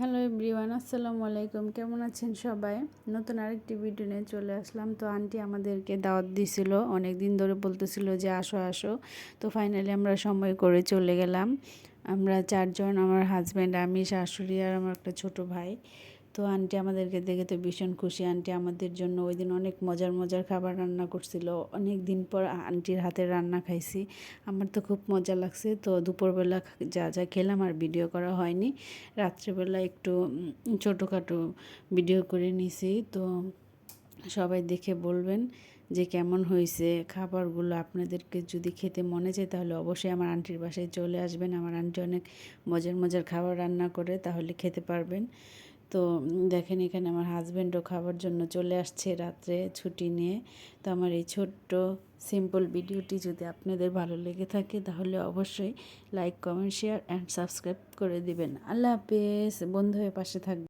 Hello everyone, আসসালামু আলাইকুম। কেমন আছেন সবাই? নতুন আরেকটি ভিডিও নিয়ে চলে আসলাম। তো আন্টি আমাদেরকে দাওয়াত দিছিল অনেক দিন ধরে বলতেছিল যে আসো আসো। তো ফাইনালি আমরা সময় করে চলে গেলাম। আমরা চারজন, আমার হাজব্যান্ড আমি, শাশুড়ি আর আমার একটা ছোট ভাই। তো আন্টি আমাদেরকে দেখে তো ভীষণ খুশি। আন্টি আমাদের জন্য ওই দিন অনেক মজার মজার খাবার রান্না করছিল। অনেক দিন পর আন্টির হাতের রান্না খাইছি। আমার তো খুব মজা লাগছে। তো দুপুরবেলা যা যা খেলাম আর ভিডিও করা হয়নি। রাত্রেবেলা একটু ছোটোখাটো ভিডিও করে নিছি। তো সবাই দেখে বলবেন যে কেমন হয়েছে খাবারগুলো। আপনাদেরকে যদি খেতে মনে চায় তাহলে অবশ্যই আমার আন্টির বাসায় চলে আসবেন। আমার আন্টি অনেক মজার মজার খাবার রান্না করে তাহলে খেতে পারবেন। তো দেখেন এখানে আমার হাজব্যান্ডও খাবার জন্য চলে আসছে রাত্রে ছুটি নিয়ে। তো আমার এই ছোট্ট সিম্পল ভিডিওটি যদি আপনাদের ভালো লেগে থাকে, তাহলে অবশ্যই like comment share and subscribe করে দিবেন। আল্লাহ হাফেজ। বন্ধু হয়ে পাশে থাকবে